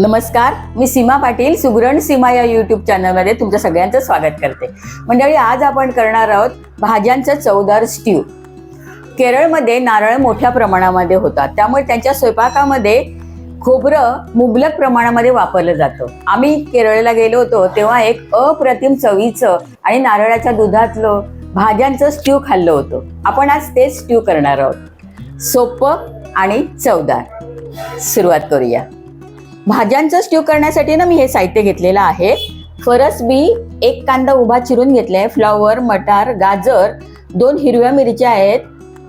नमस्कार मी सीमा पाटील सुगरण सीमा या यूट्यूब चॅनलमध्ये तुमचं सगळ्यांचं स्वागत करते. मंडळी आज आपण करणार आहोत भाज्यांचं चवदार स्ट्यू केरळमध्ये नारळ मोठ्या प्रमाणामध्ये होतात. त्यामुळे त्यांच्या स्वयंपाकामध्ये खोबरं मुबलक प्रमाणामध्ये वापरलं जातं. आम्ही केरळला गेलो होतो तेव्हा एक अप्रतिम चवीचं आणि नारळाच्या दुधातलं भाज्यांचं स्ट्यू खाल्लं होतं. आपण आज तेच स्ट्यू करणार आहोत. सोपं आणि चवदार. सुरुवात करूया. भाज्यांचं स्ट्यू करण्यासाठी ना मी हे साहित्य घेतलेलं आहे. फरस बी एक कांदा उभा चिरून घेतलाय. फ्लॉवर मटार गाजर दोन हिरव्या मिरच्या आहेत.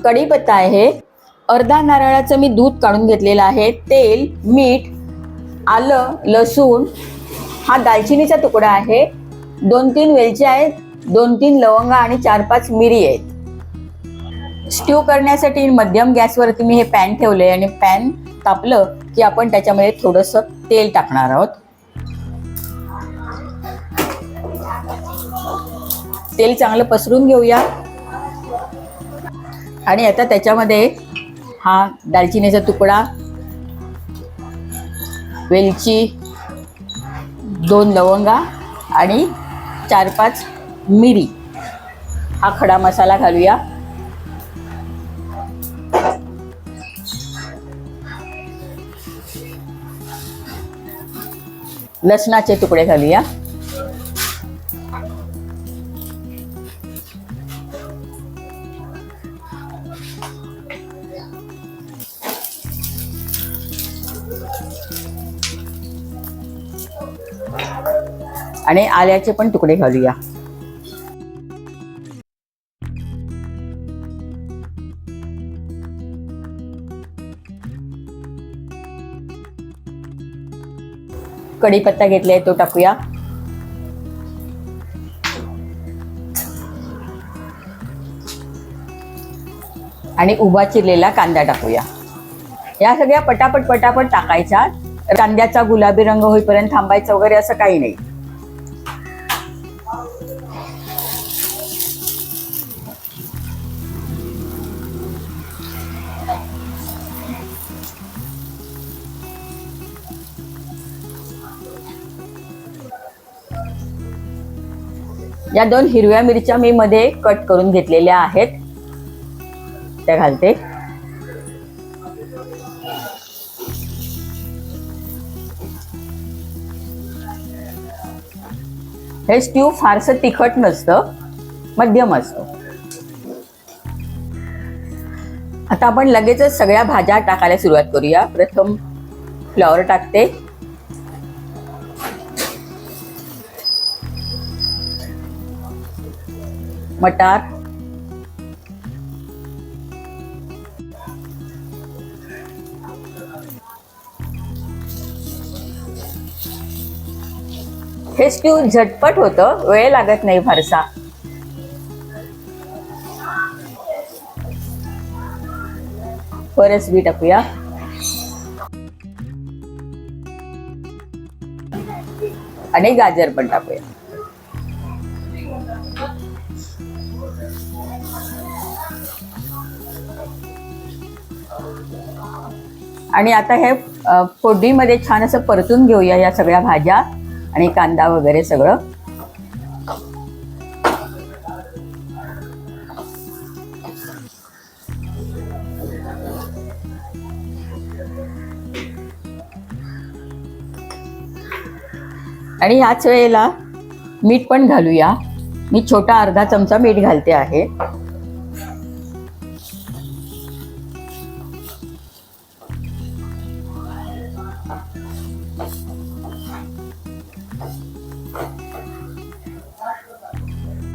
कढीपत्ता आहे. अर्धा नारळाचं मी दूध काढून घेतलेलं आहे. तेल मीठ आलं लसूण हा दालचिनीचा तुकडा आहे. दोन तीन वेलच्या आहेत. दोन तीन लवंगा आणि चार पाच मिरी आहेत. स्ट्यू करण्यासाठी मध्यम गॅसवरती मी हे पॅन ठेवले आणि पॅन तापलं की आपण त्याच्यामध्ये थोडंसं तेल टाकणार आहोत. तेल चांगलं पसरून घेऊया. आणि आता त्याच्यामध्ये हा दालचिनीचा तुकडा वेलची दोन लवंगा आणि चार पाच मिरी. हा खडा मसाला घालूया. लसणाचे तुकडे घालूया. आणि आल्याचे पण तुकडे घालूया. कढीपत्ता घेतलाय तो टाकूया. आणि उभा चिरलेला कांदा टाकूया. या सगळ्या पटापट पटापट टाकायच्या. कांद्याचा गुलाबी रंग होईपर्यंत थांबायचं वगैरे असं काही नाही. या दोन हिरव्या मिरच्या मी मध्ये कट करून घेतलेल्या आहेत. त्या घालते. हे स्ट्यू फारसं तिखट नसतं मध्यम असतं. आता आपण लगेचच सगळ्या भाज्या टाकायला सुरुवात करूया. प्रथम फ्लॉवर टाकते. मटार. हे स्ट्यू झटपट होतं वेळ लागत नाही फारसा. परस बी टाकूया. आणि गाजर पण टाकूया. आणि आता हे फोडणीमध्ये छान असं परतून घेऊया या सगळ्या भाज्या आणि कांदा वगैरे सगळं. आणि ह्याच वेळेला मीठ पण घालूया. मी छोटा अर्धा चमचा मीठ घालते आहे.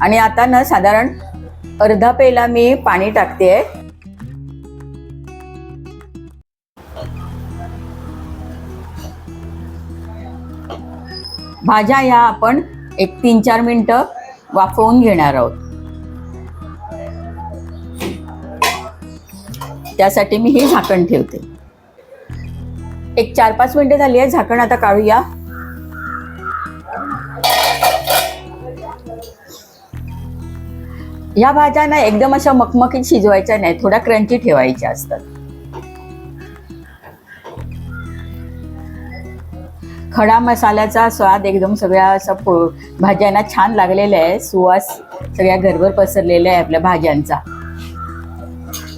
आणि आता ना साधारण अर्धा पेला मी पाणी टाकते. भाज्या या आपण एक तीन चार मिनिट वाफवून घेणार आहोत. त्यासाठी मी हे झाकण ठेवते. एक चार पाच मिनिटं झाली आहे झाकण आता काढूया. या भाज्या ना एकदम अशा मखमखीत शिजवायच्या नाही थोड्या क्रंची ठेवायच्या असतात. खडा मसाल्याचा स्वाद एकदम सगळ्या असं भाज्यांना छान लागलेला आहे. सुवास सगळ्या घरभर पसरलेला आहे आपल्या भाज्यांचा.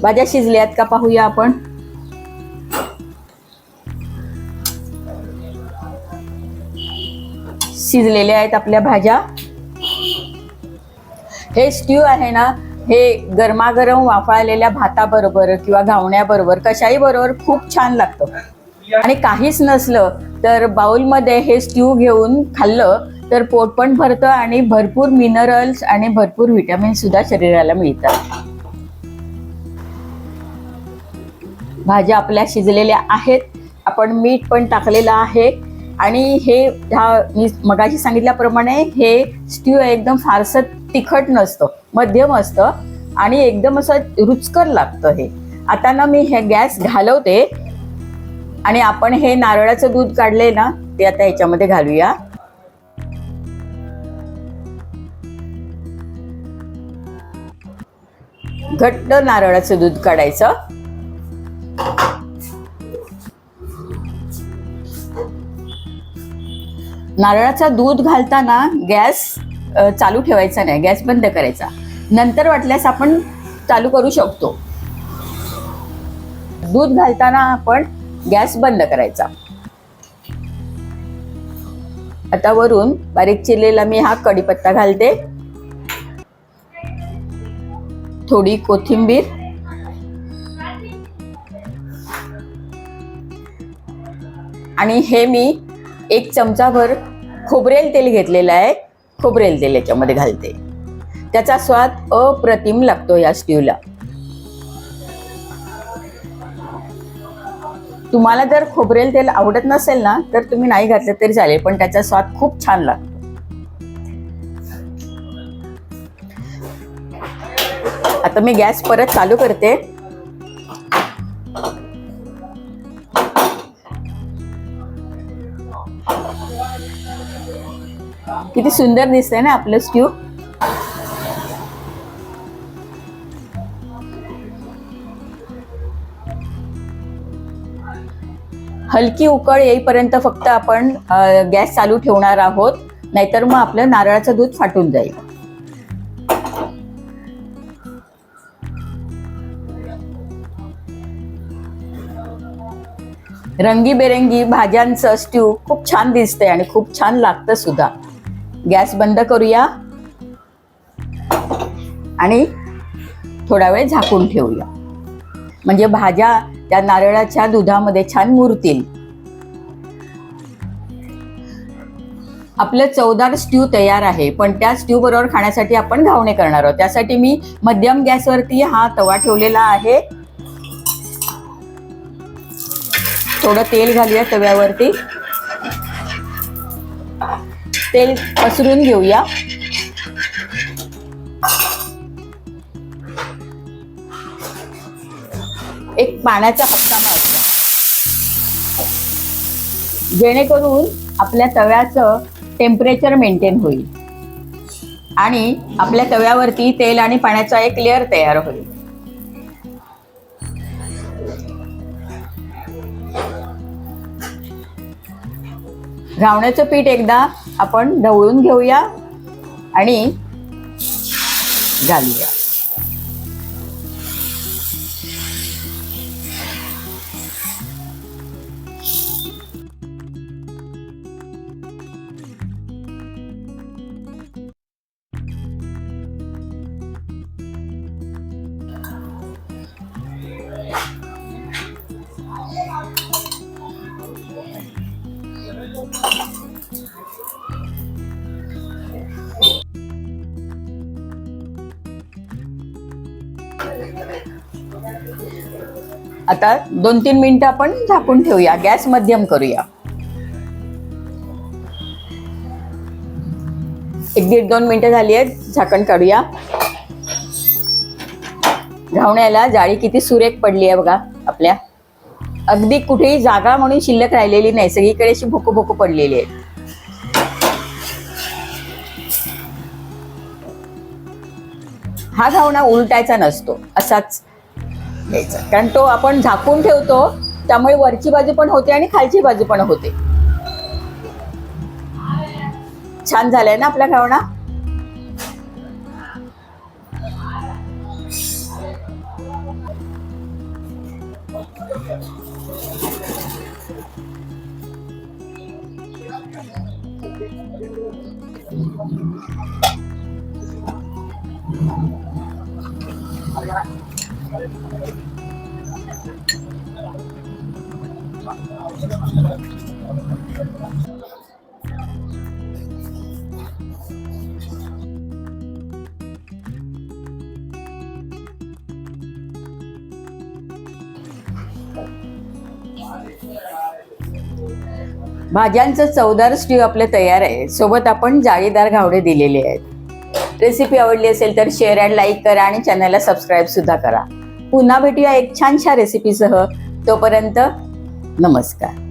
भाज्या शिजल्यात का पाहूया आपण? शिजलेल्या आहेत आपल्या भाज्या. हे स्ट्यू आहे ना हे गरमागरम वाफाळलेल्या भाताबरोबर किंवा घावण्याबरोबर कशाही बरोबर खूप छान लागतं. आणि काहीच नसलं तर बाउलमध्ये हे स्ट्यू घेऊन खाल्लं तर पोट पण भरतं आणि भरपूर मिनरल्स आणि भरपूर व्हिटॅमिन सुद्धा शरीराला मिळतात भाज्या आपल्या शिजलेल्या आहेत. आपण मीठ पण टाकलेलं आहे. आणि हे ह्या मी मगाशी सांगितल्याप्रमाणे हे स्ट्यू एकदम फारसं तिखट नसतं मध्यम असतं आणि एकदम असं रुचकर लागतं हे. आता ना मी हे गॅस घालवते आणि आपण हे नारळाचं दूध काढले ना ते आता ह्याच्यामध्ये घालूया. घट्ट नारळाचं दूध काढायचं. नारळाचा दूध घालताना गॅस चालू ठेवायचा नाही. गॅस बंद करायचा. नंतर वाटल्यास आपण चालू करू शकतो. दूध घालताना आपण गॅस बंद करायचा. आता वरून बारीक चिरलेला मी हा कढीपत्ता घालते. थोडी कोथिंबीर. आणि हे मी एक चमचाभर खोबरेल तेल घेतलेलं आहे. खोबरेल तेल याच्यामध्ये घालते. त्याचा स्वाद अप्रतिम लागतो या स्ट्यूला तुम्हाला जर खोबरेल तेल आवडत नसेल ना तर तुम्ही नाही घातलं तरी चालेल पण त्याचा स्वाद खूप छान लागतो. आता मी गॅस परत चालू करते. किती सुंदर दिसतंय ना आपलं स्ट्यू हलकी उकळ येईपर्यंत फक्त आपण गॅस चालू ठेवणार आहोत. नाहीतर मग आपलं नारळाचं दूध फाटून जाईल. रंगीबेरंगी भाज्यांचं स्ट्यू खूप छान दिसतंय आणि खूप छान लागतं सुद्धा. गॅस बंद करूया. आणि थोडा वेळ झाकून ठेवूया. म्हणजे भाज्या त्या नारळाच्या दुधामध्ये छान मुरतील. आपलं चवदार स्ट्यू तयार आहे पण त्या स्ट्यू बरोबर खाण्यासाठी आपण घावणे करणार आहोत. त्यासाठी मी मध्यम गॅसवरती हा तवा ठेवलेला आहे. थोडं तेल घालूया तव्यावरती. तेल पसरून घेऊया. एक पाण्याचा हप्ता मारूया जेणेकरून आपल्या तव्याचं टेम्परेचर मेंटेन होईल. आणि आपल्या तव्यावरती तेल आणि पाण्याचा एक लेअर तयार होईल. घावण्याचं पीठ एकदा आपण ढवळून घेऊया आणि घालूया. आता दोन तीन मिनिटं आपण झाकून ठेवूया. गॅस मध्यम करूया. एक दीड दोन मिनिटं झाली आहेत झाकण काढूया. घावण्याला जाळी किती सुरेख पडली आहे बघा आपल्या. अगदी कुठेही जागा म्हणून शिल्लक राहिलेली नाही सगळीकडे अशी भोकू भोकू पडलेली आहे हा घावणा उलटायचा नसतो असाच द्यायचा कारण तो आपण झाकून ठेवतो त्यामुळे वरची बाजू पण होते आणि खालची बाजू पण होते. छान झालाय ना आपला घावणा भाज्यांचं चवदार स्ट्यू आपलं तयार आहे. सोबत आपण जाळीदार घावडे दिलेले आहेत. रेसिपी आवडली असेल तर शेअर अँड लाईक करा आणि चॅनलला सबस्क्राईब सुद्धा करा. पुन्हा भेटूया एक छानशा रेसिपीसह तोपर्यंत नमस्कार.